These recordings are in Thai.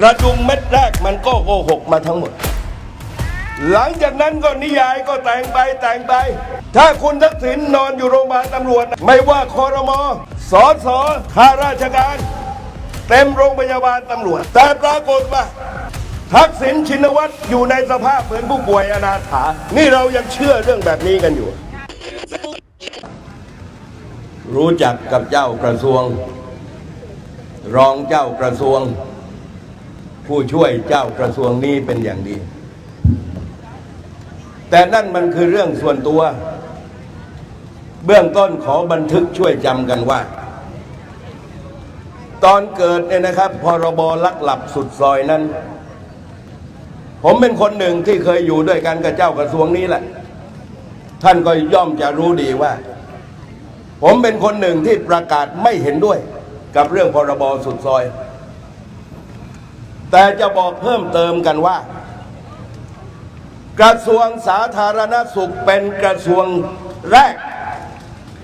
กระดุมเม็ดแรกมันก็โกหกมาทั้งหมด หลังจากนั้นก็นิยายก็แต่งไปแต่งไป ถ้าคุณทักษิณนอนอยู่โรงพยาบาลตำรวจ ไม่ว่าคอรมอสอสอข้าราชการ เต็มโรงพยาบาลตำรวจ แต่ปรากฏว่าทักษิณชินวัตรอยู่ในสภาพเหมือนผู้ป่วยอนาถา นี่เรายังเชื่อเรื่องแบบนี้กันอยู่ รู้จักกับเจ้ากระทรวง รองเจ้ากระทรวง ผู้ช่วยเจ้ากระทรวงนี้เป็นอย่างดี แต่นั่นมันคือเรื่องส่วนตัว เบื้องต้นขอบันทึกช่วยจำกันว่า ตอนเกิดเนี่ยนะครับพรบลักหลับสุดซอยนั้น ผมเป็นคนหนึ่งที่เคยอยู่ด้วยกันกับเจ้ากระทรวงนี้แหละ ท่านก็ย่อมจะรู้ดีว่า ผมเป็นคนหนึ่งที่ประกาศไม่เห็นด้วยกับเรื่องพรบสุดซอย แต่จะบอกเพิ่มเติมกันว่า กระทรวงสาธารณสุขเป็นกระทรวงแรก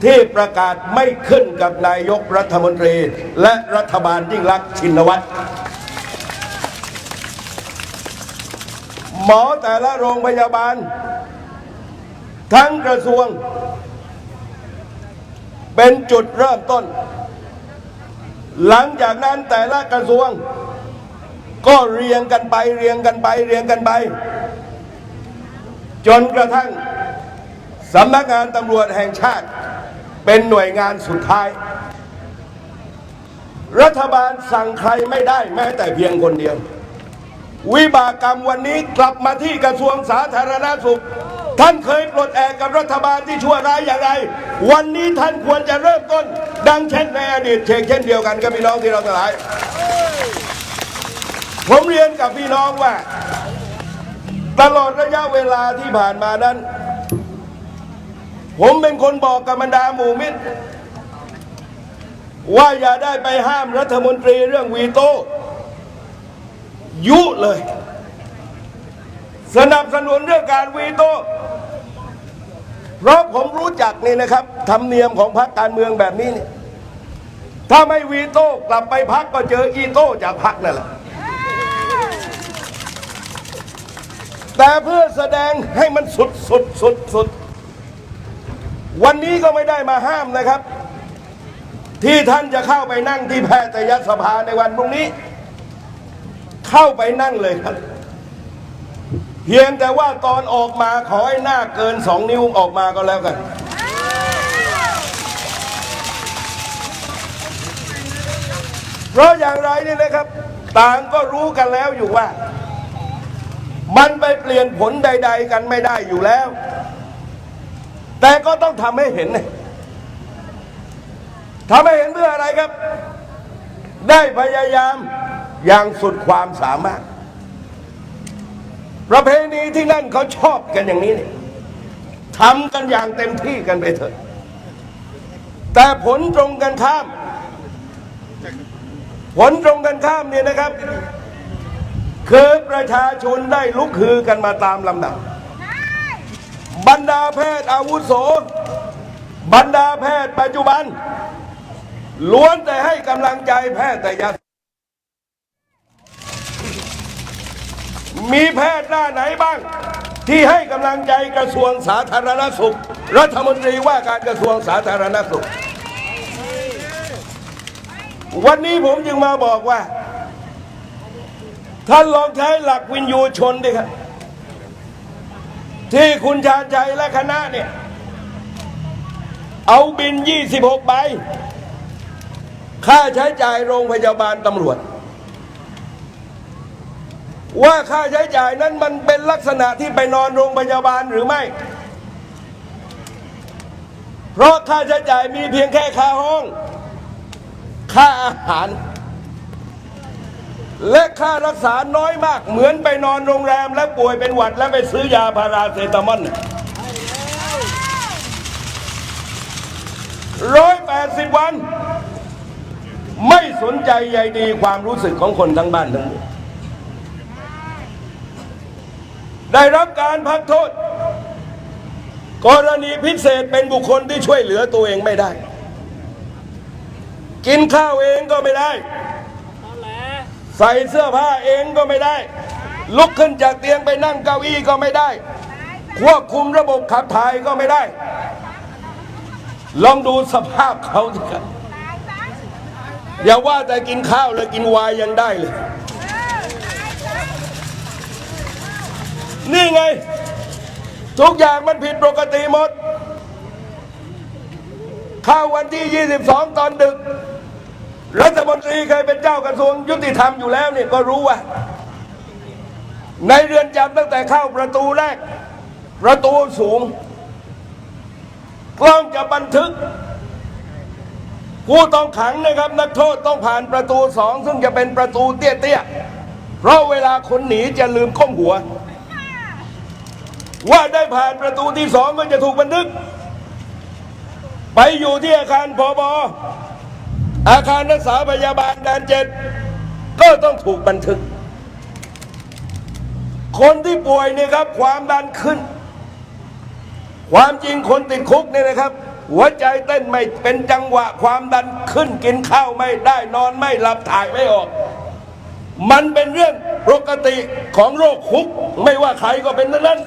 ที่ประกาศไม่ขึ้นกับนายกรัฐมนตรี และรัฐบาลยิ่งรักษณ์ชินวัตรหมอแต่ละโรงพยาบาล ทั้งกระทรวง เป็นจุดเริ่มต้น หลังจากนั้นแต่ละกระทรวง ก็เรียงกันไปเรียงกันไปเรียงกันไป จนกระทั่งสำนักงานตำรวจแห่งชาติ เป็นหน่วยงานสุดท้าย รัฐบาลสั่งใครไม่ได้แม้แต่เพียงคนเดียว วิบากกรรมวันนี้กลับมาที่กระทรวงสาธารณสุข ท่านเคยปลดแอกกับรัฐบาลที่ชั่วร้ายอย่างไร วันนี้ท่านควรจะเริ่มต้น ดังเช่นในอดีตเช่นเช่นเดียวกันกับพี่น้องที่เราทั้งหลาย ผมเรียนกับพี่น้องว่า ตลอดระยะเวลาที่ผ่านมานั้น ผมเป็นคนบอกกับบรรดาหมู่มิตร ว่าอย่าได้ไปห้ามรัฐมนตรีเรื่องวีโต้ยุเลย สนับสนุนเรื่องการวีโต้เพราะผมรู้จักนี่นะครับธรรมเนียมของพรรคการเมืองแบบนี้นี่ถ้าไม่วีโต้กลับไปพักก็เจออีโต้จากพักนั่นแหละ แต่เพื่อแสดงให้มันสุดสุดสุดสุด วันนี้ก็ไม่ได้มาห้ามนะครับ ที่ท่านจะเข้าไปนั่งที่แพทยสภาในวันพรุ่งนี้ เข้าไปนั่งเลยครับเพียงแต่ว่าตอนออกมาขอให้หน้าเกินสองนิ้วออกมาก็แล้วกัน เพราะอย่างไรนี่นะครับ ต่างก็รู้กันแล้วอยู่ว่า มันไปเปลี่ยนผลใด ๆ กันไม่ได้อยู่แล้ว แต่ก็ต้องทำให้เห็นทำให้เห็นเพื่ออะไรครับ ได้พยายามอย่างสุดความสามารถ ประเพณีที่นั่นเขาชอบกันอย่างนี้เนี่ยทำกันอย่างเต็มที่กันไปเถอะ แต่ผลตรงกันข้าม ผลตรงกันข้ามเนี่ยนะครับ คือประชาชนได้ลุกฮือกันมาตามลำดับ บรรดาแพทย์อาวุโส บรรดาแพทย์ปัจจุบัน ล้วนแต่ให้กำลังใจแพทย์แต่ยามีแพทย์หน้าไหนบ้าง ที่ให้กำลังใจกระทรวงสาธารณสุข รัฐมนตรีว่าการกระทรวงสาธารณสุข วันนี้ผมจึงมาบอกว่า ท่านลองใช้หลักวินยูชนดิครับ ที่คุณชาญชัยและคณะเนี่ย เอาบิน 26 ใบ ค่าใช้จ่ายโรงพยาบาลตำรวจ ว่าค่าใช้จ่ายนั้นมันเป็นลักษณะที่ไปนอนโรงพยาบาลหรือไม่ เพราะค่าใช้จ่ายมีเพียงแค่ค่าห้อง ค่าอาหาร และค่ารักษาน้อยมาก เหมือนไปนอนโรงแรมและป่วยเป็นหวัดแล้วไปซื้อยาพาราเซตามอลร้อยแปดสิบวัน ไม่สนใจใยดีความรู้สึกของคนทั้งบ้านทั้งเมืองได้รับการพักโทษ กรณีพิเศษเป็นบุคคลที่ช่วยเหลือตัวเองไม่ได้ กินข้าวเองก็ไม่ได้ ใส่เสื้อผ้าเองก็ไม่ได้ ลุกขึ้นจากเตียงไปนั่งเก้าอี้ก็ไม่ได้ ควบคุมระบบขับถ่ายก็ไม่ได้ ลองดูสภาพเขาสิครับอย่าว่าแต่กินข้าวเลยกินวายยังได้เลย นี่ไง ทุกอย่างมันผิดปกติหมด ข้าววันที่ 22 ตอนดึก รัฐมนตรีเคยเป็นเจ้ากระทรวงยุติธรรมอยู่แล้วเนี่ยก็รู้ว่า ในเรือนจำตั้งแต่เข้าประตูแรก ประตูสูง กล้องจะบันทึก ผู้ต้องขังนะครับ นักโทษต้องผ่านประตูสองซึ่งจะเป็นประตูเตี้ยๆเพราะเวลาคนหนีจะลืมก้มหัว ว่าได้ผ่านประตูที่สองก็จะถูกบันทึก ไปอยู่ที่อาคารพบอ อาคารรักษาพยาบาลแดนเจ็ดก็ต้องถูกบันทึก คนที่ป่วยเนี่ยครับ ความดันขึ้น ความจริงคนติดคุกเนี่ยนะครับ หัวใจเต้นไม่เป็นจังหวะ ความดันขึ้นกินข้าวไม่ได้นอนไม่หลับถ่ายไม่ออก มันเป็นเรื่องปกติของโรคคุก ไม่ว่าใครก็เป็นนั้น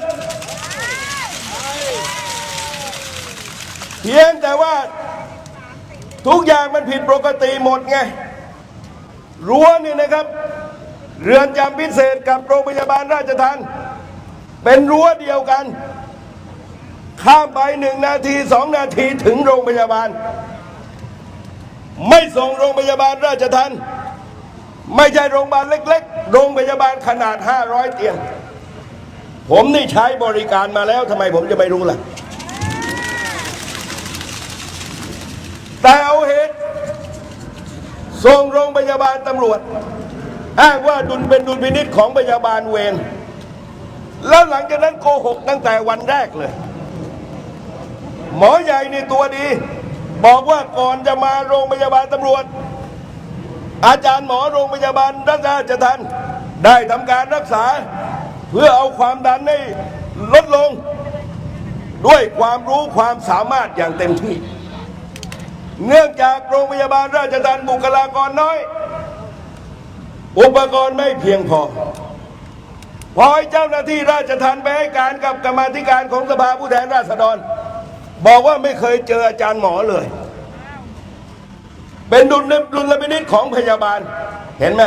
เพียงแต่ว่า ทุกอย่างมันผิดปกติหมดไงรั้วนี่นะครับ เรือนจำพิเศษกับโรงพยาบาลราชทันเป็นรั้วเดียวกัน ข้ามไปหนึ่งนาทีสองนาทีถึงโรงพยาบาล ไม่ส่งโรงพยาบาลราชทันไม่ใช่โรงพยาบาลเล็ก ๆ โรงพยาบาลขนาด 500 เตียง ผมนี่ใช้บริการมาแล้วทำไมผมจะไม่รู้ล่ะ แต่เอาเหตุส่งโรงพยาบาลตำรวจอ้างว่าดุลเป็นดุลพินิษของพยาบาลเวรแล้วหลังจากนั้นโกหกตั้งแต่วันแรกเลย หมอใหญ่นี่ตัวดี บอกว่าก่อนจะมาโรงพยาบาลตำรวจ อาจารย์หมอโรงพยาบาลราชทันได้ทำการรักษา เพื่อเอาความดันให้ลดลง ด้วยความรู้ความสามารถอย่างเต็มที่ เนื่องจากโรงพยาบาลราชทันบุคลากรน้อย อุปกรณ์ไม่เพียงพอพอให้เจ้าหน้าที่ราชทันไปให้การกับกรรมาธิการของสภาผู้แทนราษฎร บอกว่าไม่เคยเจออาจารย์หมอเลย เป็นดุลดุลพินิษของพยาบาล เห็นไหม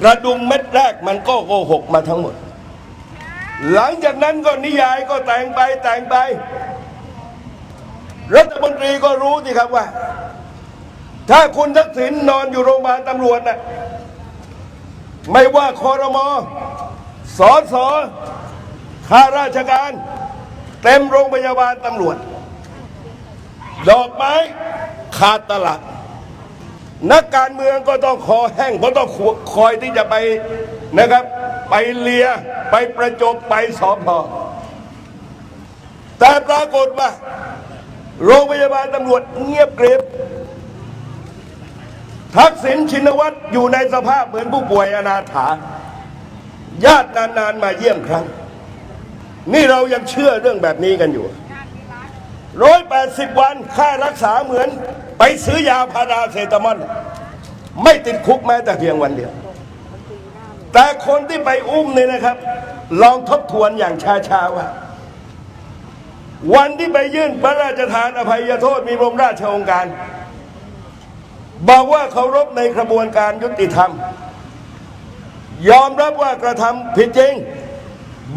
กระดุมเม็ดแรกมันก็โกหกมาทั้งหมด หลังจากนั้นก็นิยายก็แต่งไปแต่งไป รัฐมนตรีก็รู้สิครับว่า ถ้าคุณทักษิณนอนอยู่โรงพยาบาลตำรวจน่ะไม่ว่าคอรมอสอสอข้าราชการ เต็มโรงพยาบาลตำรวจ ดอกไม้ขาดตลาด นักการเมืองก็ต้องคอแห้งเพราะต้องคอยที่จะไปนะครับ ไปเลีย ไปประจบไปสอบพอแต่ปรากฏว่า โรงพยาบาลตำรวจเงียบกริบทักษิณชินวัตรอยู่ในสภาพเหมือนผู้ป่วยอนาถา ญาตินานๆมาเยี่ยมครั้ง นี่เรายังเชื่อเรื่องแบบนี้กันอยู่ร้อยแปดสิบวันค่ารักษาเหมือน ไปซื้อยาพาราเซตามอลไม่ติดคุกแม้แต่เพียงวันเดียว แต่คนที่ไปอุ้มเนี่ยนะครับ ลองทบทวนอย่างช้าๆว่า วันที่ไปยื่นพระราชทานอภัยโทษมีบรมราชองค์การ บอกว่าเคารพในกระบวนการยุติธรรม ยอมรับว่ากระทำผิดจริง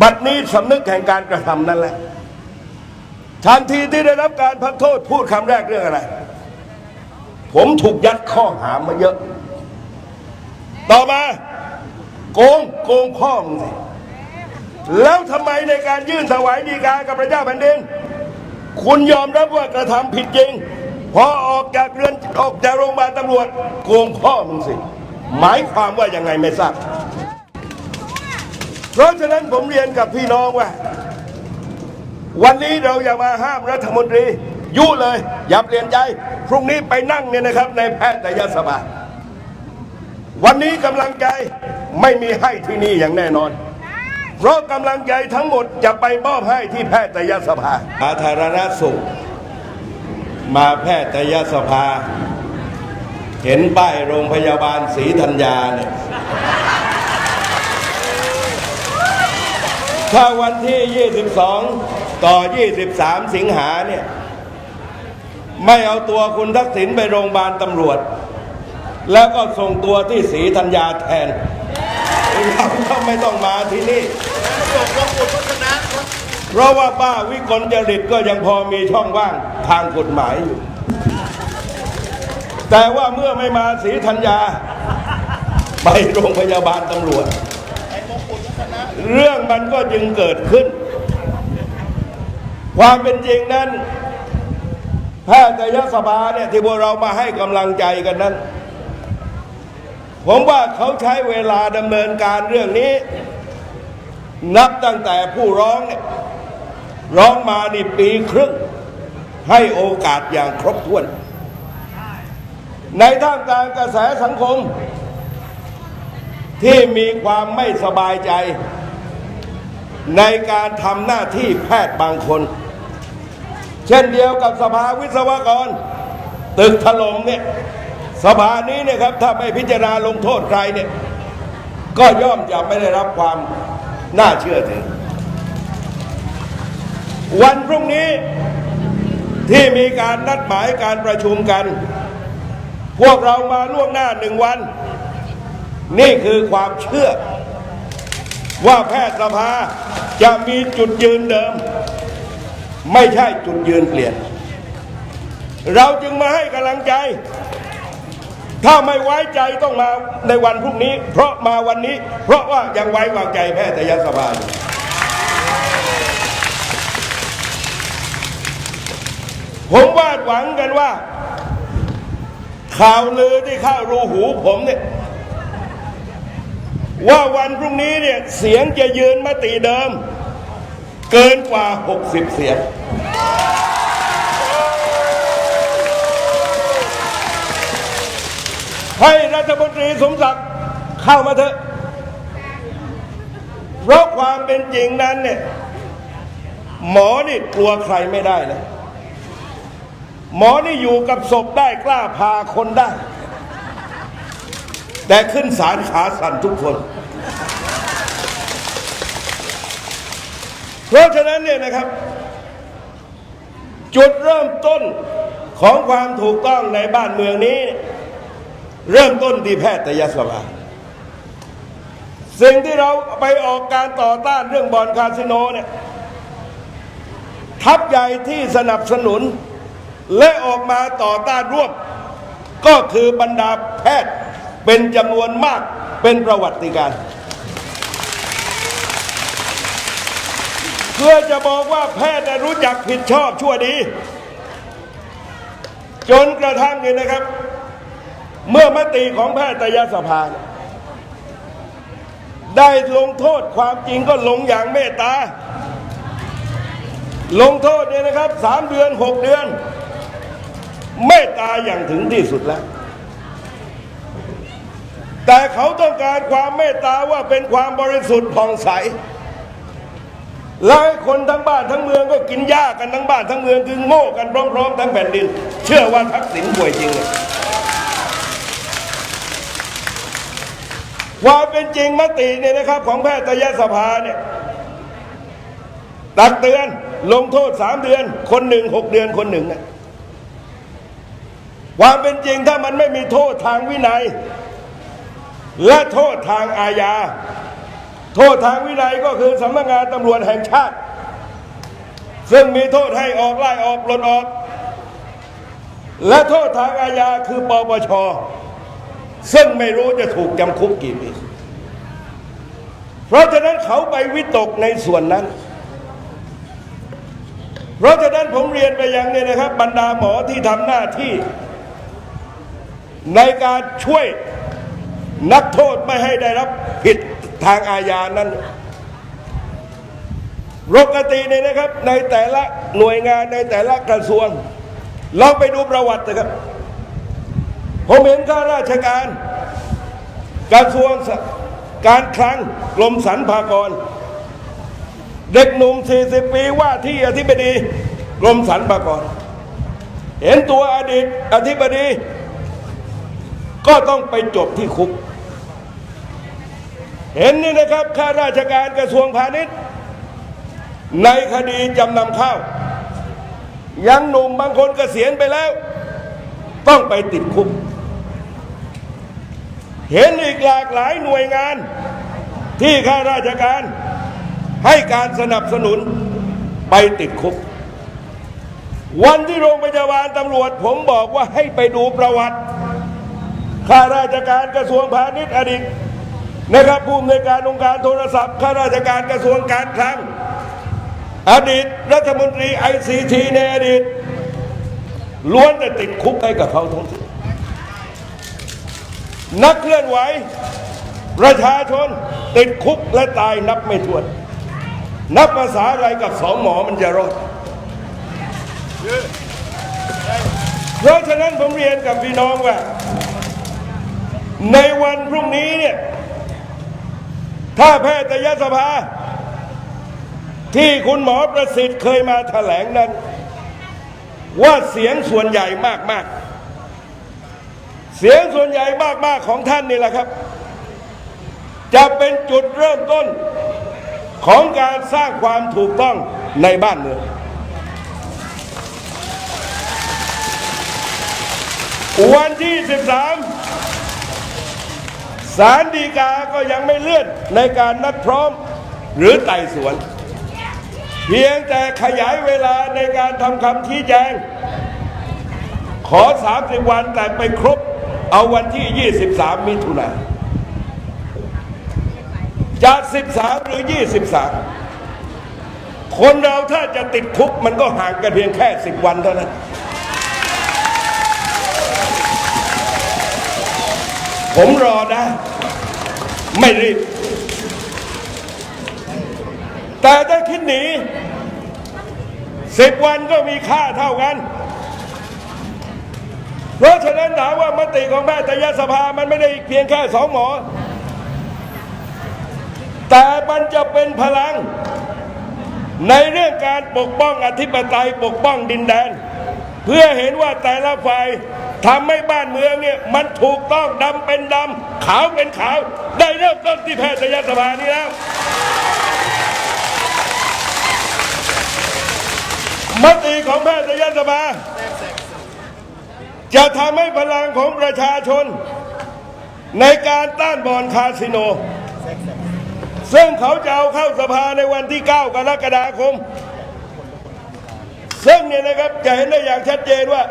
บัดนี้สำนึกแห่งการกระทำนั่นแหละทันทีที่ได้รับการพักโทษพูดคำแรกเรื่องอะไร ผมถูกยัดข้อหามาเยอะ ต่อมา โกงโกงพ่อมึงสิ แล้วทำไมในการยื่นถวายดีกากับพระเจ้าแผ่นดิน คุณยอมรับว่ากระทำผิดจริง พอออกจากเรือนออกจากโรงพยาบาลตำรวจโกงพ่อมึงสิ หมายความว่ายังไงไม่ทราบ เพราะฉะนั้นผมเรียนกับพี่น้องว่า วันนี้เราอย่ามาห้ามรัฐมนตรียุเลย อย่าเปลี่ยนใจ พรุ่งนี้ไปนั่งเนี่ยนะครับ ในแพทยสภาวันนี้กำลังใจไม่มีให้ที่นี่อย่างแน่นอน เพราะกำลังใจทั้งหมดจะไปมอบให้ที่แพทยสภาสาธารณสุข มาแพทยสภา เห็นป้ายโรงพยาบาลศรีธัญญาเนี่ยถ้าวันที่ 22 ต่อ 23 สิงหาเนี่ย ไม่เอาตัวคุณทักษิณไปโรงพยาบาลตำรวจ แล้วก็ส่งตัวที่ศรีธัญญาแทนเราก็ไม่ต้องมาที่นี่ ส่งลงอุทธนะเพราะว่าป้าวิกลจริตก็ยังพอมีช่องว่างทางกฎหมายอยู่ แต่ว่าเมื่อไม่มาศรีธัญญา ไปโรงพยาบาลตำรวจ เรื่องมันก็จึงเกิดขึ้น ความเป็นจริงนั้นแพทยสภาเนี่ยที่พวกเรามาให้กำลังใจกันนั้น ผมว่าเขาใช้เวลาดำเนินการเรื่องนี้ นับตั้งแต่ผู้ร้องเนี่ยร้องมานี่ปีครึ่ง ให้โอกาสอย่างครบถ้วน ในท่ามกลางกระแสสังคม ที่มีความไม่สบายใจ ในการทำหน้าที่แพทย์บางคน เช่นเดียวกับสภาวิศวกร ตึกถล่มเนี่ยสภานี้เนี่ยครับถ้าไม่พิจารณาลงโทษใครเนี่ยก็ย่อมจะไม่ได้รับความ น่าเชื่อถือ วันพรุ่งนี้ที่มีการนัดหมายการประชุมกัน พวกเรามาล่วงหน้าหนึ่งวัน นี่คือความเชื่อ ว่าแพทยสภาจะมีจุดยืนเดิม ไม่ใช่จุดยืนเปลี่ยน เราจึงมาให้กำลังใจ ถ้าไม่ไว้ใจต้องมาในวันพรุ่งนี้ เพราะมาวันนี้ เพราะว่ายังไว้วางใจแพทยสภาอยู่ผมวาดหวังกันว่า ข่าวลือที่เข้ารูหูผมเนี่ยว่าวันพรุ่งนี้เนี่ยเสียงจะยืนมติเดิม เกินกว่า 60 เสียง ให้รัฐมนตรีสมศักดิ์เข้ามาเถอะ เพราะความเป็นจริงนั้นเนี่ย หมอนี่กลัวใครไม่ได้นะ หมอนี่อยู่กับศพได้กล้าพาคนได้ แต่ขึ้นศาลขาสั่นทุกคน เพราะฉะนั้นเนี่ยนะครับ จุดเริ่มต้นของความถูกต้องในบ้านเมืองนี้ เริ่มต้นที่แพทยสภาสิ่งที่เราไปออกการต่อต้านเรื่องบอนคาสิโนเนี่ยทัพใหญ่ที่สนับสนุน และออกมาต่อต้านร่วม ก็คือบรรดาแพทย์เป็นจำนวนมากเป็นประวัติการ เพื่อจะบอกว่าแพทย์รู้จักผิดชอบชั่วดี จนกระทั่งนี่นะครับ เมื่อมติของแพทยสภา ได้ลงโทษความจริงก็ลงอย่างเมตตา ลงโทษเนี่ยนะครับสามเดือนหกเดือน เมตตาอย่างถึงที่สุดแล้ว แต่เขาต้องการความเมตตาว่าเป็นความบริสุทธิ์ผ่องใสแล้วให้คนทั้งบ้านทั้งเมืองก็กินหญ้ากันทั้งบ้านทั้งเมืองคือโง่กันพร้อมๆทั้งแผ่นดิน เชื่อว่าทักษิณป่วยจริงเลย ความเป็นจริงมติเนี่ยนะครับ ของแพทยสภาเนี่ยตักเตือนลงโทษสามเดือน คนหนึ่งหกเดือนคนหนึ่งนะความเป็นจริงถ้ามันไม่มีโทษทางวินัย และโทษทางอาญา โทษทางวินัยก็คือสำนักงานตำรวจแห่งชาติ ซึ่งมีโทษให้ออกไล่ออกปลดออก และโทษทางอาญาคือปปช ซึ่งไม่รู้จะถูกจำคุกกี่ปี เพราะฉะนั้นเขาไปวิตกในส่วนนั้น เพราะฉะนั้นผมเรียนไปยังเนี่ยนะครับ บรรดาหมอที่ทำหน้าที่ ในการช่วยนักโทษไม่ให้ได้รับผิดทางอาญานั้นปกติเนี่ยนะครับ ในแต่ละหน่วยงานในแต่ละกระทรวงลองไปดูประวัตินะครับ ผมเห็นข้าราชการกระทรวงการคลังกรมสรรพากร เด็กหนุ่ม 40 ปีว่าที่อธิบดีกรมสรรพากร เห็นตัวอดีตอธิบดี ก็ต้องไปจบที่คุก เห็นนี่นะครับข้าราชการกระทรวงพาณิชย์ ในคดีจำนำข้าว ยังหนุ่มบางคนเกษียณไปแล้ว ต้องไปติดคุก เห็นอีกหลากหลายหน่วยงาน ที่ข้าราชการให้การสนับสนุนไปติดคุก วันที่โรงพยาบาลตำรวจ ผมบอกว่าให้ไปดูประวัติข้าราชการกระทรวงพาณิชย์อดีตนะครับผู้อำนวยการองค์การโทรศัพท์ข้าราชการกระทรวงการคลังอดีตรัฐมนตรีไอซีทีในอดีตล้วนแต่ติดคุกให้กับเขาทั้งสิ้น นักเคลื่อนไหว ประชาชนติดคุกและตายนับไม่ถ้วน นับภาษาอะไรกับสองหมอมันจะรอดเพราะฉะนั้นผมเรียนกับพี่น้องว่า ในวันพรุ่งนี้เนี่ย ถ้าแพทยสภา ที่คุณหมอประสิทธิ์เคยมาแถลงนั้น ว่าเสียงส่วนใหญ่มากๆ สียงส่วนใหญ่มาก ๆ ของท่านนี่แหละครับ จะเป็นจุดเริ่มต้นของการสร้างความถูกต้องในบ้านเมืองวันที่ 13 สารดีกาก็ยังไม่เลื่อนในการนัดพร้อมหรือไต่สวน เพียงแต่ขยายเวลาในการทำคำชี้แจง ขอ 30 วันแต่ไปครบ เอาวันที่ 23 มิถุนาจาก 13 หรือ 23 คนเราถ้าจะติดคุกมันก็ห่างกันเพียงแค่ 10 วันเท่านั้น ผมรอได้ไม่รีบ แต่ถ้าคิดหนีสิบวันก็มีค่าเท่ากัน เพราะฉะนั้นถามว่ามติของแพทยสภามันไม่ได้เพียงแค่สองหมอ แต่มันจะเป็นพลัง ในเรื่องการปกป้องอธิปไตยปกป้องดินแดน เพื่อเห็นว่าแต่ละฝ่ายทำให้บ้านเมืองเนี่ยมันถูกต้องดำเป็นดำขาวเป็นขาว ได้เริ่มต้นที่แพทยสภานี้แล้วมติของแพทยสภา จะทำให้พลังของประชาชน ในการต้านบอลคาสิโน ซึ่งเขาจะเอาเข้าสภาในวันที่ 9 กรกฎาคม ซึ่งเนี่ยนะครับจะเห็นได้อย่างชัดเจนว่า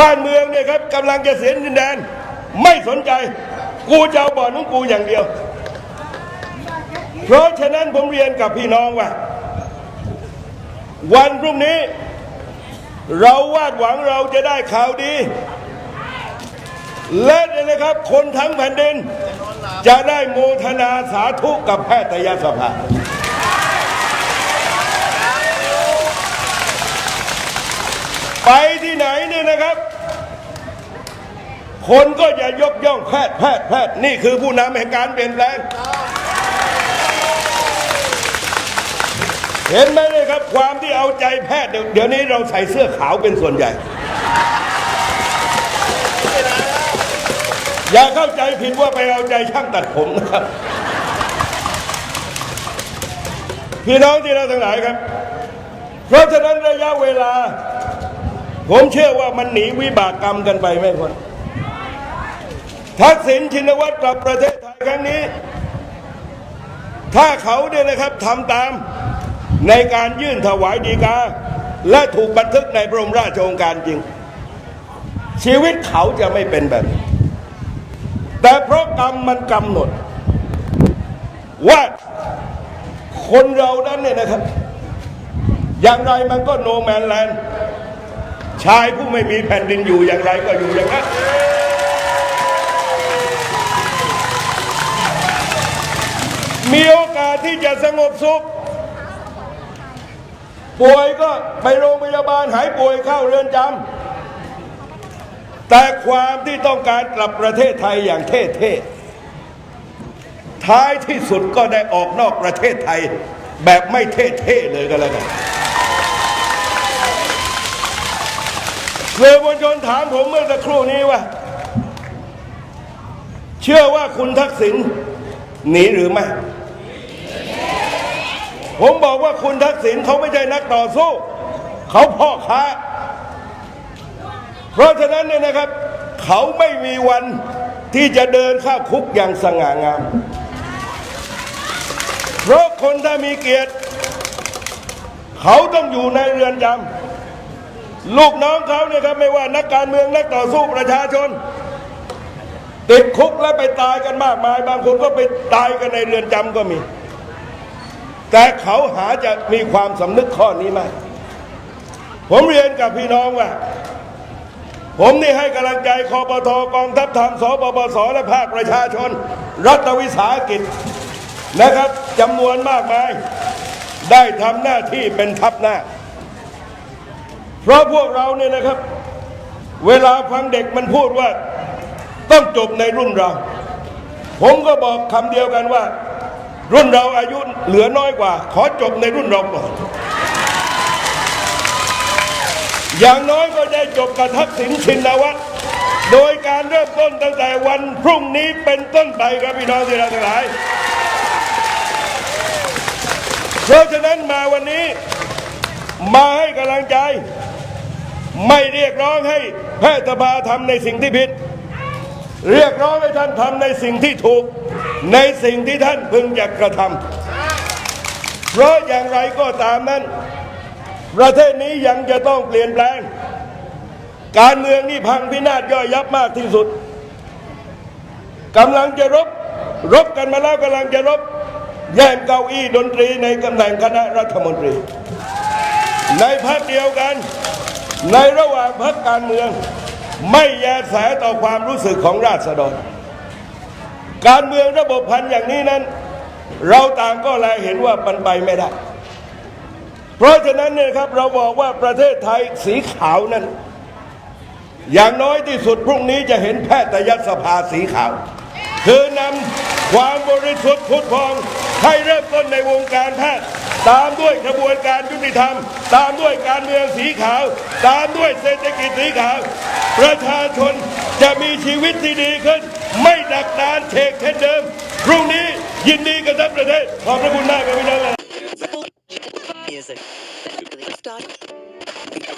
บ้านเมืองเนี่ยครับกำลังจะเสียดินแดน ไม่สนใจ กูจะเอาบ่อนของกูอย่างเดียว เพราะฉะนั้นผมเรียนกับพี่น้องว่า วันพรุ่งนี้ เราวาดหวังเราจะได้ข่าวดี และเนี่ยนะครับ คนทั้งแผ่นดิน จะได้โมทนาสาธุกับแพทยสภาไปที่ไหนเนี่ยนะครับ คนก็อย่ายกย่องแพทย์แพทย์แพทย์นี่คือผู้นำแห่งการเปลี่ยนแปลง เห็นไหมเลยครับ ความที่เอาใจแพทย์เดี๋ยวเดี๋ยวนี้เราใส่เสื้อขาวเป็นส่วนใหญ่ อย่าเข้าใจผิดว่าไปเอาใจช่างตัดผมนะครับ พี่น้องที่เราทั้งหลายครับ เพราะฉะนั้นระยะเวลา ผมเชื่อว่ามันหนีวิบากกรรมกันไปไม่พ้นทักษิณชินวัตรกลับประเทศไทยครั้งนี้ ถ้าเขาเนี่ยนะครับทำตาม ในการยื่นถวายดีกา และถูกบันทึกในบรมราชโองการจริง ชีวิตเขาจะไม่เป็นแบบนี้ แต่เพราะกรรมมันกำหนด ว่าคนเรานั้นเนี่ยนะครับ อย่างไรมันก็โนแมนแลนด์ชายผู้ไม่มีแผ่นดินอยู่อย่างไรก็อยู่อย่างนั้นมีโอกาสที่จะสงบสุข ป่วยก็ไปโรงพยาบาลหายป่วยเข้าเรือนจำแต่ความที่ต้องการกลับประเทศไทยอย่างเท่ๆท้ายที่สุดก็ได้ออกนอกประเทศไทย แบบไม่เท่ๆเลยก็แล้วกันสื่อมวลชนถามผมเมื่อสักครู่นี้ว่า เชื่อว่าคุณทักษิณหนีหรือไม่ ผมบอกว่าคุณทักษิณเขาไม่ใช่นักต่อสู้ เขาพ่อค้า เพราะฉะนั้นเนี่ยนะครับ เขาไม่มีวันที่จะเดินเข้าคุกอย่างสง่างาม เพราะคนถ้ามีเกียรติ เขาต้องอยู่ในเรือนจำลูกน้องเขาเนี่ยครับไม่ว่านักการเมืองนักต่อสู้ประชาชน ติดคุกแล้วไปตายกันมากมาย บางคนก็ไปตายกันในเรือนจำก็มี แต่เขาหาจะมีความสำนึกข้อนี้ไหมผมเรียนกับพี่น้องว่า ผมนี่ให้กำลังใจคอปทกองทัพธรรมสปปสและภาคประชาชน รัฐวิสาหกิจนะครับจำนวนมากมาย ได้ทำหน้าที่เป็นทัพหน้า เพราะพวกเราเนี่ยนะครับ เวลาฟังเด็กมันพูดว่า ต้องจบในรุ่นเรา ผมก็บอกคำเดียวกันว่า รุ่นเราอายุเหลือน้อยกว่า ขอจบในรุ่นเราก่อนอย่างน้อยก็ได้จบกับทักษิณชินวัตรโดยการเริ่มต้นตั้งแต่วันพรุ่งนี้เป็นต้นไปครับพี่น้องที่เราทั้งหลายเพราะฉะนั้นมาวันนี้ มาให้กำลังใจ ไม่เรียกร้องให้แพทย์สภาทำในสิ่งที่ผิด เรียกร้องให้ท่านทำในสิ่งที่ถูก ในสิ่งที่ท่านพึงอยากกระทำเพราะอย่างไรก็ตามนั้น ประเทศนี้ยังจะต้องเปลี่ยนแปลง การเมืองนี่พังพินาศย่อยยับมากที่สุดกำลังจะรบ รบกันมาแล้วกำลังจะรบ แย่งเก้าอี้ดนตรีในตำแหน่งคณะรัฐมนตรี ในพักเดียวกัน ในระหว่างพักการเมือง ไม่แยแสต่อความรู้สึกของราษฎร การเมืองระบบพันอย่างนี้นั้น เราต่างก็แลเห็นว่ามันไปไม่ได้ เพราะฉะนั้นเนี่ยครับเราบอกว่าประเทศไทยสีขาวนั้น อย่างน้อยที่สุดพรุ่งนี้จะเห็นแพทยสภาสีขาว คือนำความบริสุทธิ์พุทธพองให้เริ่มต้นในวงการแพทย์ ตามด้วยกระบวนการยุติธรรม ตามด้วยการเมืองสีขาว ตามด้วยเศรษฐกิจสีขาว ประชาชนจะมีชีวิตที่ดีขึ้น ไม่ดักดานเชกเช่นเดิมพรุ่งนี้ยินดีกับทั้งประเทศขอบพระคุณมากครับพี่น้อง